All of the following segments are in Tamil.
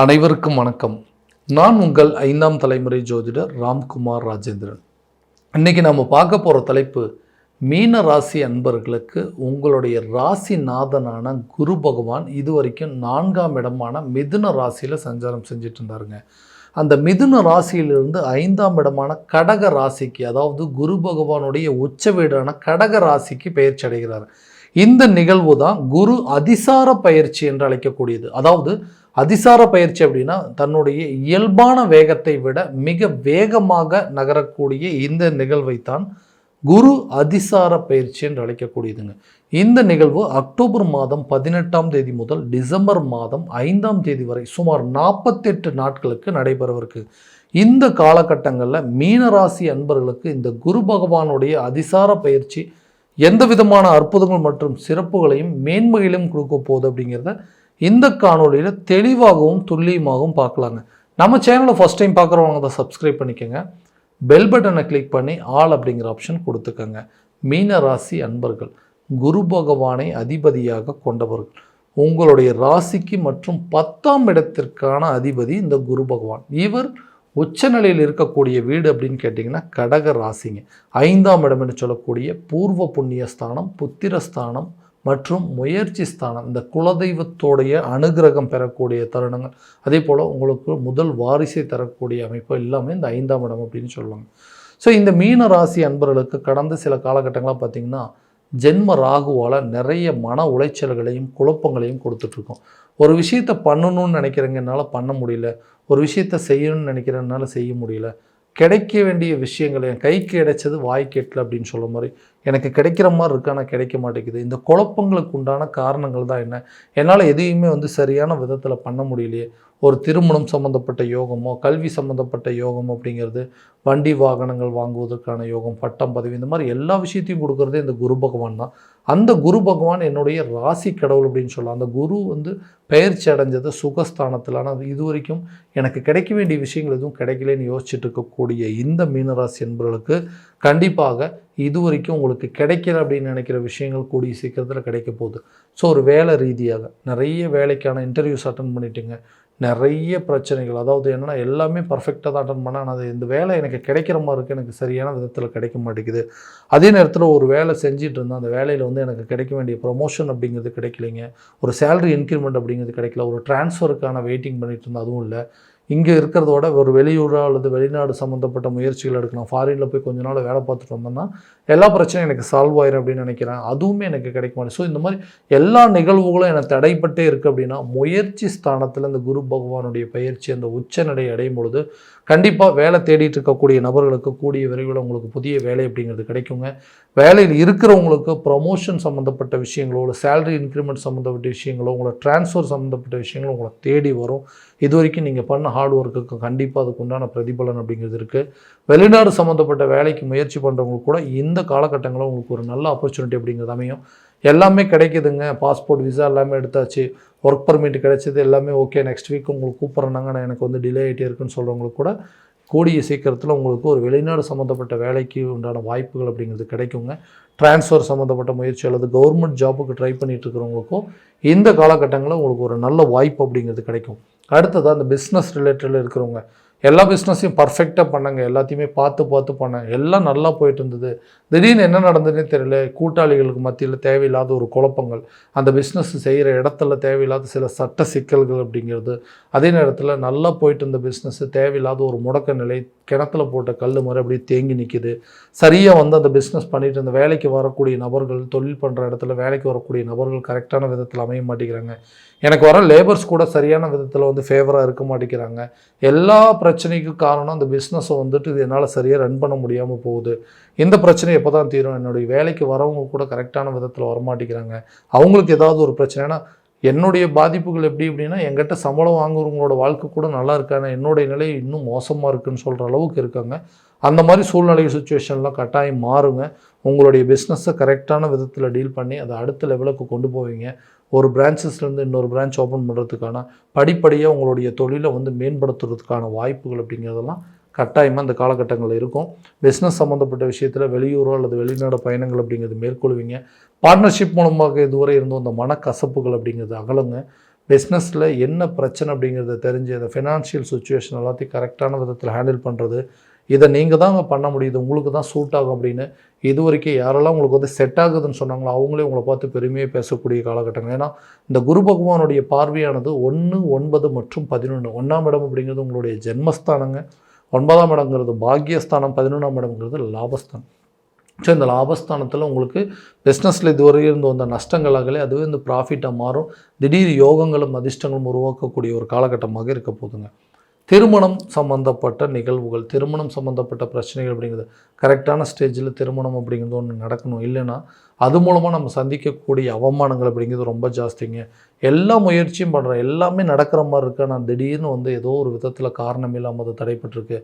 அனைவருக்கும் வணக்கம். நான் உங்கள் ஐந்தாம் தலைமுறை ஜோதிடர் ராம்குமார் ராஜேந்திரன். இன்னைக்கு நம்ம பார்க்க போகிற தலைப்பு மீன ராசி அன்பர்களுக்கு உங்களுடைய ராசி நாதனான குரு பகவான் இதுவரைக்கும் நான்காம் இடமான மிதுன ராசியில் சஞ்சாரம் செஞ்சுட்டு இருந்தாருங்க அந்த மிதுன ராசியிலிருந்து ஐந்தாம் இடமான கடக ராசிக்கு அதாவது குரு பகவானுடைய உச்ச வீடான கடக ராசிக்கு பெயர்ச்சி அடைகிறார். இந்த நிகழ்வு தான் குரு அதிசார பயிற்சி என்று அழைக்கக்கூடியது. அதாவது அதிசார பயிற்சி அப்படின்னா தன்னுடைய இயல்பான வேகத்தை விட மிக வேகமாக நகரக்கூடிய இந்த நிகழ்வைத்தான் குரு அதிசார பயிற்சி என்று அழைக்கக்கூடியதுங்க. இந்த நிகழ்வு அக்டோபர் மாதம் பதினெட்டாம் தேதி முதல் டிசம்பர் மாதம் ஐந்தாம் தேதி வரை சுமார் நாற்பத்தெட்டு நாட்களுக்கு நடைபெறவிருக்கு. இந்த காலகட்டங்களில் மீனராசி அன்பர்களுக்கு இந்த குரு பகவானுடைய அதிசார பயிற்சி எந்த விதமான அற்புதங்கள் மற்றும் சிறப்புகளையும் மேன்மையிலும் கொடுக்க போகுது அப்படிங்கிறத இந்த காணொலியில் தெளிவாகவும் துல்லியமாகவும் பார்க்கலாங்க. நம்ம சேனலை ஃபஸ்ட் டைம் பார்க்குறவங்க அதை சப்ஸ்கிரைப் பண்ணிக்கோங்க. பெல் பட்டனை கிளிக் பண்ணி ஆல் அப்படிங்கிற ஆப்ஷன் கொடுத்துக்கோங்க. மீன ராசி அன்பர்கள் குரு பகவானை அதிபதியாக கொண்டவர்கள். உங்களுடைய ராசிக்கு மற்றும் பத்தாம் இடத்திற்கான அதிபதி இந்த குரு பகவான். இவர் உச்சநிலையில் இருக்கக்கூடிய வீடு அப்படின்னு கேட்டிங்கன்னா கடக ராசிங்க. ஐந்தாம் இடம் என்று சொல்லக்கூடிய பூர்வ புண்ணியஸ்தானம் புத்திரஸ்தானம் மற்றும் முயற்சி ஸ்தானம் இந்த குலதெய்வத்தோடைய அனுகிரகம் பெறக்கூடிய தருணங்கள். அதே போல் உங்களுக்கு முதல் வாரிசை தரக்கூடிய அமைப்பு எல்லாமே இந்த ஐந்தாம் இடம் அப்படின்னு சொல்லுவாங்க. ஸோ இந்த மீன ராசி அன்பர்களுக்கு கடந்த சில காலகட்டங்களாக பார்த்திங்கன்னா ஜென்ம ராகுவால் நிறைய மன உளைச்சல்களையும் குழப்பங்களையும் கொடுத்துட்ருக்கோம். ஒரு விஷயத்தை பண்ணணும்னு நினைக்கிறேங்க என்னால் பண்ண முடியல ஒரு விஷயத்தை செய்யணும்னு நினைக்கிறேன் என்னால் செய்ய முடியல கிடைக்க வேண்டிய விஷயங்கள் என் கைக்கு கிடைச்சது வாய் கெட்டல அப்படின்னு சொல்ல மாதிரி எனக்கு கிடைக்கிற மாதிரி இருக்கு? ஆனால் கிடைக்க மாட்டேங்குது. இந்த குழப்பங்களுக்கு உண்டான காரணங்கள் தான் என்ன? என்னால் எதையுமே வந்து சரியான விதத்தில் பண்ண முடியலையே. ஒரு திருமணம் சம்மந்தப்பட்ட யோகமோ கல்வி சம்மந்தப்பட்ட யோகம் அப்படிங்கிறது வண்டி வாகனங்கள் வாங்குவதற்கான யோகம் பட்டம் பதவி இந்த மாதிரி எல்லா விஷயத்தையும் கொடுக்குறதே இந்த குரு பகவான் தான். அந்த குரு பகவான் என்னுடைய ராசி கடவுள் அப்படின்னு சொல்லலாம் அந்த குரு வந்து பெயர்ச்சி அடைஞ்சது சுகஸ்தானத்தில் ஆனால் இது வரைக்கும் எனக்கு கிடைக்க வேண்டிய விஷயங்கள் எதுவும் கிடைக்கலன்னு யோசிச்சுட்டு இருக்கக்கூடிய இந்த மீனராசி என்பவர்களுக்கு கண்டிப்பாக இது வரைக்கும் உங்களுக்கு கிடைக்கல அப்படின்னு நினைக்கிற விஷயங்கள் கூடிய சீக்கிரத்தில் கிடைக்க போகுது. ஸோ ஒரு வேலை ரீதியாக நிறைய வேலைக்கான இன்டர்வியூஸ் அட்டன் பண்ணிட்டுங்க. நிறைய பிரச்சனைகள். அதாவது என்னென்னா எல்லாமே பர்ஃபெக்டாக தான் அட்டன் பண்ணேன். ஆனால் அது இந்த வேலை எனக்கு கிடைக்கிற மாதிரி இருக்குது எனக்கு சரியான விதத்தில் கிடைக்க மாட்டேங்குது. அதே நேரத்தில் ஒரு வேலை செஞ்சுட்டு இருந்தேன். அந்த வேலையில் வந்து எனக்கு கிடைக்க வேண்டிய ப்ரொமோஷன் அப்படிங்கிறது கிடைக்கலைங்க. ஒரு சேலரி இன்க்ரிமெண்ட் அப்படிங்கிறது கிடைக்கல. ஒரு டிரான்ஸ்ஃபருக்கான வெயிட்டிங் பண்ணிட்டு இருந்தேன். அதுவும் இல்லை. இங்கே இருக்கிறதோட ஒரு வெளியூரோ அல்லது வெளிநாடு சம்மந்தப்பட்ட முயற்சிகள் எடுக்கலாம். ஃபாரினில் போய் கொஞ்ச நாள் வேலை பார்த்துட்டு வந்தோம்னா எல்லா பிரச்சனையும் எனக்கு சால்வ் ஆயிரும் அப்படின்னு நினைக்கிறேன். அதுவுமே எனக்கு கிடைக்க மாட்டேன் ஸோ இந்த மாதிரி எல்லா நிகழ்வுகளும் எனக்கு தடைப்பட்டே இருக்குது அப்படின்னா முயற்சி ஸ்தானத்தில் இந்த குரு பகவானுடைய பயிற்சி அந்த உச்சநிலை அடையும் பொழுது கண்டிப்பாக வேலை தேடிட்டு இருக்கக்கூடிய நபர்களுக்கு கூடிய விரைவில் உங்களுக்கு புதிய வேலை அப்படிங்கிறது கிடைக்குங்க. வேலையில் இருக்கிறவங்களுக்கு ப்ரொமோஷன் சம்மந்தப்பட்ட விஷயங்களோ இல்லை சேலரி இன்க்ரிமெண்ட் சம்மந்தப்பட்ட விஷயங்களோ உங்களை டிரான்ஸ்ஃபர் சம்மந்தப்பட்ட விஷயங்களோ உங்களை தேடி வரும். இது வரைக்கும் நீங்கள் பண்ண ஹார்ட் ஒர்க்குக்கு கண்டிப்பாக அதுக்கு உண்டான பிரதிபலன் அப்படிங்கிறது இருக்குது வெளிநாடு சம்மந்தப்பட்ட வேலைக்கு முயற்சி பண்ணுறவங்களுக்கு கூட இந்த காலகட்டங்களும் உங்களுக்கு ஒரு நல்ல ஆப்பர்ச்சுனிட்டி அப்படிங்கிறது அமையும். எல்லாமே கிடைக்குதுங்க. பாஸ்போர்ட் விசா எல்லாமே எடுத்தாச்சு. ஒர்க் பர்மிட் கிடைச்சது எல்லாமே ஓகே நெக்ஸ்ட் வீக் உங்களுக்கு கூப்பிட்றேனாங்க நான் எனக்கு வந்து டிலே ஆகிட்டே இருக்குன்னு சொல்கிறவங்களுக்கு கூட கூடிய சீக்கிரத்தில் உங்களுக்கு ஒரு வெளிநாடு சம்மந்தப்பட்ட வேலைக்கு உண்டான வாய்ப்புகள் அப்படிங்கிறது கிடைக்குங்க. ட்ரான்ஸ்ஃபர் சம்மந்தப்பட்ட முயற்சி அல்லது கவர்மெண்ட் ஜாபுக்கு ட்ரை பண்ணிட்டு இருக்கிறவங்களுக்கும் இந்த காலகட்டங்களில் உங்களுக்கு ஒரு நல்ல வாய்ப்பு அப்படிங்கிறது கிடைக்கும். அடுத்ததாக அந்த பிஸ்னஸ் ரிலேட்டடில் இருக்கிறவங்க. எல்லா பிஸ்னஸையும் பர்ஃபெக்டாக பண்ணாங்க. எல்லாத்தையுமே பார்த்து பார்த்து பண்ணாங்க. எல்லாம் நல்லா போயிட்டு இருந்தது. திடீர்னு என்ன நடந்ததுன்னே தெரியல. கூட்டாளிகளுக்கு மத்தியில் தேவையில்லாத ஒரு குழப்பங்கள். அந்த பிஸ்னஸ் செய்கிற இடத்துல தேவையில்லாத சில சட்ட சிக்கல்கள் அப்படிங்கிறது. அதே நேரத்தில் நல்லா போயிட்டு இருந்த பிஸ்னஸ் தேவையில்லாத ஒரு முடக்க நிலை கிணத்துல போட்ட கல் மாதிரி அப்படியே தேங்கி நிற்கிது சரியாக வந்து அந்த பிஸ்னஸ் பண்ணிட்டு இருந்த வேலைக்கு வரக்கூடிய நபர்கள் தொழில் பண்ணுற இடத்துல வேலைக்கு வரக்கூடிய நபர்கள் கரெக்டான விதத்தில் அமைய மாட்டேங்கிறாங்க. எனக்கு வர லேபர்ஸ் கூட சரியான விதத்தில் வந்து ஃபேவராக இருக்க மாட்டேங்கிறாங்க. எல்லா பிரச்சனைக்கும் காரணம் அந்த பிஸ்னஸை வந்துட்டு இது என்னால் சரியாக ரன் பண்ண முடியாமல் போகுது. இந்த பிரச்சனை எப்போ தான் தீரும்? என்னுடைய வேலைக்கு வரவங்க கூட கரெக்டான விதத்தில் வரமாட்டேங்கிறாங்க. அவங்களுக்கு ஏதாவது ஒரு பிரச்சனைனா என்னுடைய பாதிப்புகள் எப்படி அப்படின்னா எங்கிட்ட சம்பளம் வாங்குறவங்களோட வாழ்க்கை கூட நல்லா இருக்காங்க என்னுடைய நிலை இன்னும் மோசமாக இருக்குன்னு சொல்கிற அளவுக்கு இருக்காங்க. அந்த மாதிரி சூழ்நிலை சுச்சுவேஷன்லாம் கட்டாயம் மாறுங்க. உங்களுடைய பிஸ்னஸை கரெக்டான விதத்தில் டீல் பண்ணி அதை அடுத்த லெவலுக்கு கொண்டு போவீங்க. ஒரு பிரான்ச்சஸ்லேருந்து இன்னொரு பிரான்ச் ஓப்பன் பண்ணுறதுக்கான படிப்படியாக உங்களுடைய தொழிலை வந்து மேம்படுத்துறதுக்கான வாய்ப்புகள் அப்படிங்கிறதெல்லாம் கட்டாயமாக இந்த காலகட்டங்களில் இருக்கும். பிஸ்னஸ் சம்மந்தப்பட்ட விஷயத்தில் வெளியூரோ அல்லது வெளிநாடு பயணங்கள் அப்படிங்கிறது மேற்கொள்வீங்க. பார்ட்னர்ஷிப் மூலமாக இதுவரை இருந்தும் அந்த மனக்கசப்புகள் அப்படிங்கிறது அகலுங்க. பிஸ்னஸில் என்ன பிரச்சனை அப்படிங்கிறத தெரிஞ்சு அந்த ஃபினான்ஷியல் சுச்சுவேஷன் எல்லாத்தையும் கரெக்டான விதத்தில் ஹேண்டில் பண்ணுறது இதை நீங்கள் தான் பண்ண முடியுது உங்களுக்கு தான் சூட் ஆகும் அப்படின்னு. இது வரைக்கும் யாரெல்லாம் உங்களுக்கு வந்து செட் ஆகுதுன்னு சொன்னாங்களோ அவங்களே உங்களை பார்த்து பெருமையாக பேசக்கூடிய காலகட்டங்கள். ஏன்னா இந்த குரு பகவானுடைய பார்வையானது ஒன்று ஒன்பது மற்றும் பதினொன்று ஒன்றாம் இடம் அப்படிங்கிறது உங்களுடைய ஜென்மஸ்தானங்க. ஒன்பதாம் இடங்கிறது பாக்கியஸ்தானம் பதினொன்றாம் இடம்ங்கிறது லாபஸ்தானம். ஸோ இந்த லாபஸ்தானத்தில் உங்களுக்கு பிஸ்னஸில் இதுவரை இருந்து வந்த நஷ்டங்களாகலே அதுவே இந்த ப்ராஃபிட்டாக மாறும். திடீர் யோகங்களும் அதிர்ஷ்டங்களும் உருவாக்கக்கூடிய ஒரு காலகட்டமாக இருக்க போதுங்க திருமணம் சம்மந்தப்பட்ட நிகழ்வுகள் திருமணம் சம்மந்தப்பட்ட பிரச்சனைகள் அப்படிங்கிறது கரெக்டான ஸ்டேஜில் திருமணம் அப்படிங்கிறது ஒன்று நடக்கணும். இல்லைன்னா அது மூலமாக நம்ம சந்திக்கக்கூடிய அவமானங்கள் அப்படிங்கிறது ரொம்ப ஜாஸ்திங்க. எல்லா முயற்சியும் பண்ணுறோம் எல்லாமே நடக்கிற மாதிரி இருக்கு? ஆனால் திடீர்னு வந்து ஏதோ ஒரு விதத்தில் காரணம் இல்லாமல் அது தடைப்பட்டிருக்கு.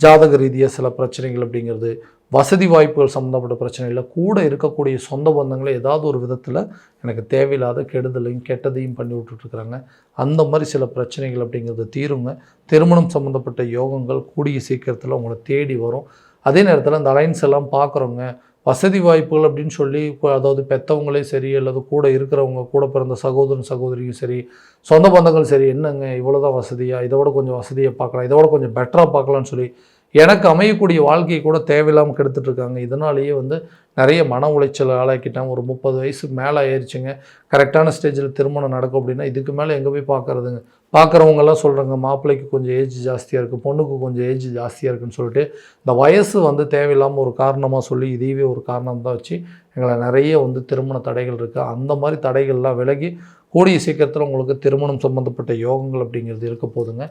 ஜாதக ரீதியாக சில பிரச்சனைகள் அப்படிங்கிறது வசதி வாய்ப்புகள் சம்மந்தப்பட்ட பிரச்சனைகள் கூட இருக்கக்கூடிய சொந்த பந்தங்களை ஏதாவது ஒரு விதத்தில் எனக்கு தேவையில்லாத கெடுதலையும் கெட்டதையும் பண்ணி விட்டுட்ருக்குறாங்க. அந்த மாதிரி சில பிரச்சனைகள் அப்படிங்கிறது தீருங்க. திருமணம் சம்மந்தப்பட்ட யோகங்கள் கூடிய சீக்கிரத்தில் உங்களை தேடி வரும். அதே நேரத்தில் அந்த அலைன்ஸ் எல்லாம் பார்க்குறவங்க வசதி வாய்ப்புகள் அப்படின்னு சொல்லி இப்போ அதாவது பெற்றவங்களே சரி அல்லது கூட இருக்கிறவங்க கூட பிறந்த சகோதரன் சகோதரியும் சரி சொந்த பந்தங்கள் சரி என்னங்க இவ்வளோ தான் வசதியாக இதோட கொஞ்சம் வசதியை பார்க்கலாம் இதோட கொஞ்சம் பெட்டராக பார்க்கலாம்னு சொல்லி எனக்கு அமையக்கூடிய வாழ்க்கையை கூட தேவையில்லாமல் கெடுத்துட்டு இருக்காங்க இதனாலேயே வந்து நிறைய மன உளைச்சல் ஆளாக்கிட்டேன் ஒரு முப்பது வயசு மேலே ஆயிடுச்சுங்க கரெக்டான ஸ்டேஜில் திருமணம் நடக்கும் அப்படின்னா இதுக்கு மேலே எங்கே போய் பார்க்குறதுங்க பார்க்குறவங்கெல்லாம் சொல்கிறாங்க மாப்பிள்ளைக்கு கொஞ்சம் ஏஜ் ஜாஸ்தியாக இருக்குது பொண்ணுக்கு கொஞ்சம் ஏஜ் ஜாஸ்தியாக இருக்குன்னு சொல்லிட்டு. இந்த வயசு வந்து தேவையில்லாமல் ஒரு காரணமாக சொல்லி இதையவே ஒரு காரணம் தான் வச்சு எங்களை நிறைய வந்து திருமண தடைகள் இருக்குது அந்த மாதிரி தடைகள்லாம் விலகி கூடிய சீக்கிரத்தில் உங்களுக்கு திருமணம் சம்மந்தப்பட்ட யோகங்கள் அப்படிங்கிறது இருக்க போதுங்க.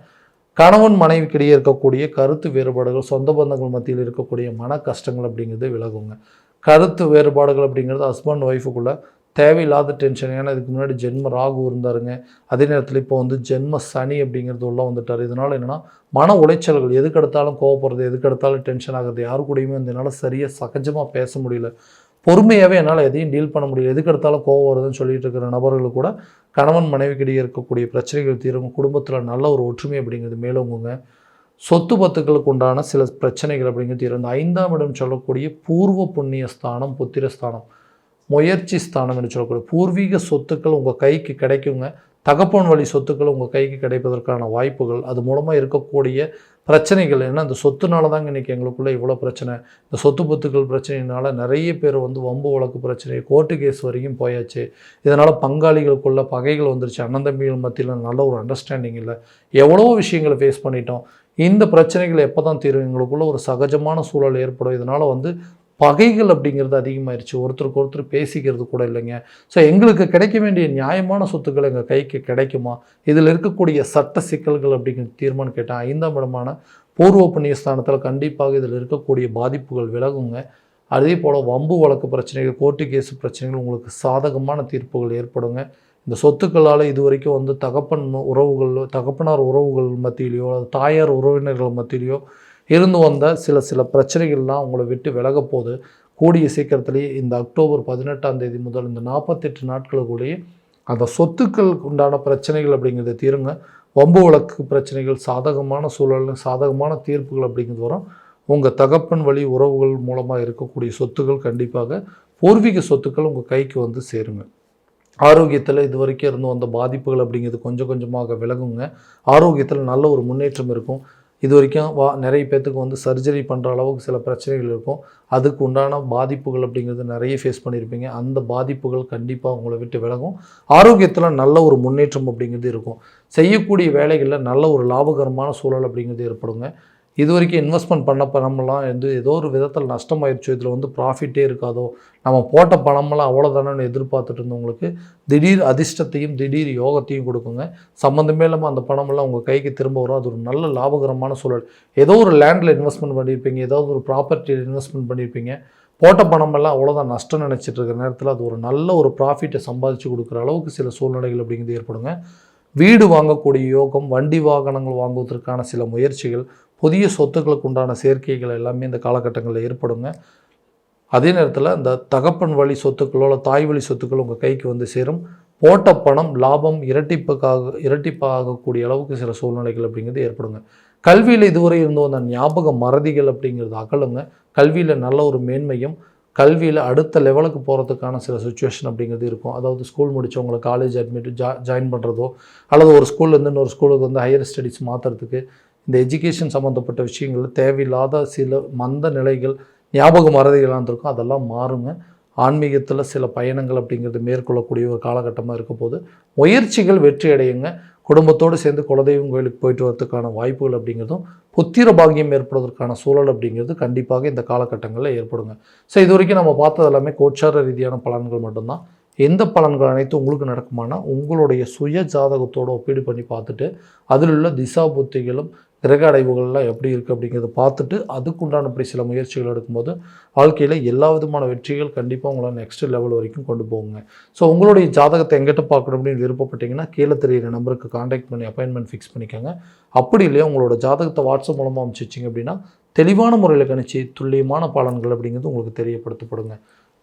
கணவன் மனைவிக்கிடையே இருக்கக்கூடிய கருத்து வேறுபாடுகள் சொந்த பந்தங்கள் மத்தியில் இருக்கக்கூடிய மன கஷ்டங்கள் அப்படிங்கிறது விலகுங்க. கருத்து வேறுபாடுகள் அப்படிங்கிறது ஹஸ்பண்ட் ஒய்ஃபுக்குள்ளே தேவையில்லாத டென்ஷன் ஏன்னா இதுக்கு முன்னாடி ஜென்ம ராகு இருந்தாருங்க. அதே நேரத்தில் இப்போ வந்து ஜென்ம சனி அப்படிங்கிறது உள்ள வந்துட்டார். இதனால் என்னென்னா மன உளைச்சல்கள் எதுக்கு எடுத்தாலும் கோவப்படுறது எதுக்கு எடுத்தாலும் டென்ஷன் ஆகிறது யாரு கூடயுமே வந்து என்னால் சரியாக சகஜமாக பேச முடியல. பொறுமையாகவே என்னால் எதையும் டீல் பண்ண முடியல. எதுக்கு எடுத்தாலும் கோவம் வருதுன்னு சொல்லிட்டு இருக்கிற நபர்கள் கூட கணவன் மனைவிக்கிடையே இருக்கக்கூடிய பிரச்சனைகள் தீரும். குடும்பத்தில் நல்ல ஒரு ஒற்றுமை அப்படிங்கிறது மேலோங்குங்க. சொத்து பத்துக்களுக்கு உண்டான சில பிரச்சனைகள் அப்படிங்கிறது தீரும். இந்த ஐந்தாம் இடம் சொல்லக்கூடிய பூர்வ புண்ணிய ஸ்தானம் புத்திரஸ்தானம் முயற்சி ஸ்தானம் என்று சொல்லக்கூடிய பூர்வீக சொத்துக்கள் உங்கள் கைக்கு கிடைக்குங்க. தகப்பன் வழி சொத்துக்கள் உங்கள் கைக்கு கிடைப்பதற்கான வாய்ப்புகள் அது மூலமாக இருக்கக்கூடிய பிரச்சனைகள் ஏன்னா இந்த சொத்துனால தாங்க இன்றைக்கி எங்களுக்குள்ளே இவ்வளோ பிரச்சனை. இந்த சொத்து பொத்துக்கள் பிரச்சனையினால் நிறைய பேர் வந்து வம்பு வழக்கு பிரச்சனை கோர்ட்டு கேஸ் வரைக்கும் போயாச்சு. இதனால் பங்காளிகளுக்குள்ள பகைகள் வந்துருச்சு. அண்ணந்தம்பிகள் மத்தியில் நல்ல ஒரு அண்டர்ஸ்டாண்டிங் இல்லை. எவ்வளோ விஷயங்களை ஃபேஸ் பண்ணிட்டோம். இந்த பிரச்சனைகள் எப்போ தான் தீரும்? எங்களுக்குள்ள ஒரு சகஜமான சூழல் ஏற்படும். இதனால் வந்து பகைகள் அப்படிங்கிறது அதிகமாயிருச்சு. ஒருத்தருக்கு ஒருத்தர் பேசிக்கிறது கூட இல்லைங்க. ஸோ எங்களுக்கு கிடைக்க வேண்டிய நியாயமான சொத்துக்கள் எங்கள் கைக்கு கிடைக்குமா? இதில் இருக்கக்கூடிய சட்ட சிக்கல்கள் அப்படிங்கிற தீர்மானம் கேட்டால் ஐந்தாம் இடமான பூர்வ புண்ணிய ஸ்தானத்தில் கண்டிப்பாக இதில் இருக்கக்கூடிய பாதிப்புகள் விலகுங்க. அதே போல் வம்பு வழக்கு பிரச்சனைகள் கோர்ட்டு கேஸ் பிரச்சனைகள் உங்களுக்கு சாதகமான தீர்ப்புகள் ஏற்படுங்க. இந்த சொத்துக்களால் இது வரைக்கும் வந்து தகப்பன் உறவுகள் தகப்பனார் உறவுகள் மத்தியிலையோ அல்லது தாயார் உறவினர்கள் மத்தியிலையோ இருந்து வந்த சில சில பிரச்சனைகள்லாம் உங்களை விட்டு விலக போது கூடிய சீக்கிரத்திலேயே இந்த அக்டோபர் பதினெட்டாம் தேதி முதல் இந்த நாற்பத்தெட்டு நாட்களுக்குள்ளேயே அந்த சொத்துக்களுக்கு உண்டான பிரச்சனைகள் அப்படிங்கிறத தீருங்க. வம்பு வழக்கு பிரச்சனைகள் சாதகமான சூழல் சாதகமான தீர்ப்புகள் அப்படிங்கிறது வரும். உங்கள் தகப்பன் வழி உறவுகள் மூலமாக இருக்கக்கூடிய சொத்துக்கள் கண்டிப்பாக பூர்வீக சொத்துக்கள் உங்கள் கைக்கு வந்து சேருங்க. ஆரோக்கியத்தில் இது வரைக்கும் இருந்து வந்த பாதிப்புகள் அப்படிங்கிறது கொஞ்சம் கொஞ்சமாக விலகுங்க. ஆரோக்கியத்தில் நல்ல ஒரு முன்னேற்றம் இருக்கும். இது வரைக்கும் வா நிறைய பேர்த்துக்கு வந்து சர்ஜரி பண்ணுற அளவுக்கு சில பிரச்சனைகள் இருக்கும். அதுக்கு உண்டான பாதிப்புகள் அப்படிங்கிறது நிறைய ஃபேஸ் பண்ணியிருப்பீங்க. அந்த பாதிப்புகள் கண்டிப்பாக உங்களை விட்டு விலகும். ஆரோக்கியத்தில் நல்ல ஒரு முன்னேற்றம் அப்படிங்கிறது இருக்கும். செய்யக்கூடிய வேலைகளில் நல்ல ஒரு லாபகரமான சூழல் அப்படிங்கிறது ஏற்படுங்க. இது வரைக்கும் இன்வெஸ்ட்மெண்ட் பண்ண பணமெல்லாம் வந்து ஏதோ ஒரு விதத்தில் நஷ்டமாயிடுச்சோ இதில் வந்து ப்ராஃபிட்டே இருக்காதோ. நம்ம போட்ட பணமெல்லாம் அவ்வளோதானு எதிர்பார்த்துட்டு இருந்தவங்களுக்கு திடீர் அதிர்ஷ்டத்தையும் திடீர் யோகத்தையும் கொடுக்குங்க. சம்மந்தமே இல்லாமல் அந்த பணமெல்லாம் உங்கள் கைக்கு திரும்ப வரும். அது ஒரு நல்ல லாபகரமான சூழல். ஏதோ ஒரு லேண்டில் இன்வெஸ்ட்மெண்ட் பண்ணியிருப்பீங்க ஏதாவது ஒரு ப்ராப்பர்ட்டியில் இன்வெஸ்ட்மெண்ட் பண்ணியிருப்பீங்க போட்ட பணமெல்லாம் அவ்வளோதான் நஷ்டம் நினச்சிட்டு இருக்கிற நேரத்தில் அது ஒரு நல்ல ஒரு ப்ராஃபிட்டை சம்பாதிச்சு கொடுக்குற அளவுக்கு சில சூழ்நிலைகள் அப்படிங்கிறது ஏற்படுங்க. வீடு வாங்கக்கூடிய யோகம் வண்டி வாகனங்கள் வாங்குவதற்கான சில முயற்சிகள் புதிய சொத்துக்களுக்கு உண்டான சேர்க்கைகள் எல்லாமே இந்த காலகட்டங்களில் ஏற்படுங்க. அதே நேரத்தில் இந்த தகப்பன் வழி சொத்துக்களோ இல்லை தாய் வழி சொத்துக்கள் உங்கள் கைக்கு வந்து சேரும். போட்ட பணம் லாபம் இரட்டிப்புக்காக இரட்டிப்பாகக்கூடிய அளவுக்கு சில சூழ்நிலைகள் அப்படிங்கிறது ஏற்படுங்க. கல்வியில் இதுவரை இருந்த அந்த ஞாபக மறதிகள் அப்படிங்கிறது அகலுங்க. கல்வியில் நல்ல ஒரு மேன்மையும் கல்வியில் அடுத்த லெவலுக்கு போகிறதுக்கான சில சுச்சுவேஷன் அப்படிங்கிறது இருக்கும். அதாவது ஸ்கூல் முடித்தவங்களை காலேஜ் அட்மிட் ஜா ஜாயின் பண்ணுறதோ அல்லது ஒரு ஸ்கூல்லேருந்து இன்னொரு ஸ்கூலுக்கு வந்து ஹையர் ஸ்டடீஸ் மாற்றுறதுக்கு இந்த எஜுகேஷன் சம்மந்தப்பட்ட விஷயங்கள் தேவையில்லாத சில மந்த நிலைகள் ஞாபக மறதிகளாக இருக்கும். அதெல்லாம் மாறுங்க. ஆன்மீகத்தில் சில பயணங்கள் அப்படிங்கிறது மேற்கொள்ளக்கூடிய ஒரு காலகட்டமாக இருக்க போது முயற்சிகள் வெற்றி அடையுங்க. குடும்பத்தோடு சேர்ந்து குலதெய்வம் கோயிலுக்கு போயிட்டு வரதுக்கான வாய்ப்புகள் அப்படிங்கிறதும் புத்திர பாகியம் ஏற்படுவதற்கான சூழல் அப்படிங்கிறது கண்டிப்பாக இந்த காலகட்டங்களில் ஏற்படுங்க. ஸோ இது வரைக்கும் நம்ம பார்த்தது எல்லாமே கோச்சார ரீதியான பலன்கள் மட்டும்தான். எந்த பலன்கள் அனைத்தும் உங்களுக்கு நடக்குமானா உங்களுடைய சுய ஜாதகத்தோடு ஒப்பீடு பண்ணி பார்த்துட்டு அதில் உள்ள திசா புத்திகளும் கிரக அடைவுகள்லாம் எப்படி இருக்குது அப்படிங்கிறத பார்த்துட்டு அதுக்குண்டான இப்படி சில முயற்சிகள் எடுக்கும்போது வாழ்க்கையில் எல்லா விதமான வெற்றிகள் கண்டிப்பாக உங்களை நெக்ஸ்ட் லெவல் வரைக்கும் கொண்டு போகுங்க. ஸோ உங்களுடைய ஜாதகத்தை எங்கிட்ட பார்க்கணும் அப்படின்னு விருப்பப்பட்டீங்கன்னா கீழே தெரியிற நம்பருக்கு காண்டாக்ட் பண்ணி அப்பாயின்மெண்ட் ஃபிக்ஸ் பண்ணிக்கோங்க. அப்படி இல்லையா உங்களோட ஜாதகத்தை வாட்ஸ்அப் மூலமாக அனுப்பிச்சு அப்படின்னா தெளிவான முறையில் கணிச்சு துல்லியமான பலன்கள் அப்படிங்கிறது உங்களுக்கு தெரியப்படுத்தப்படுங்க.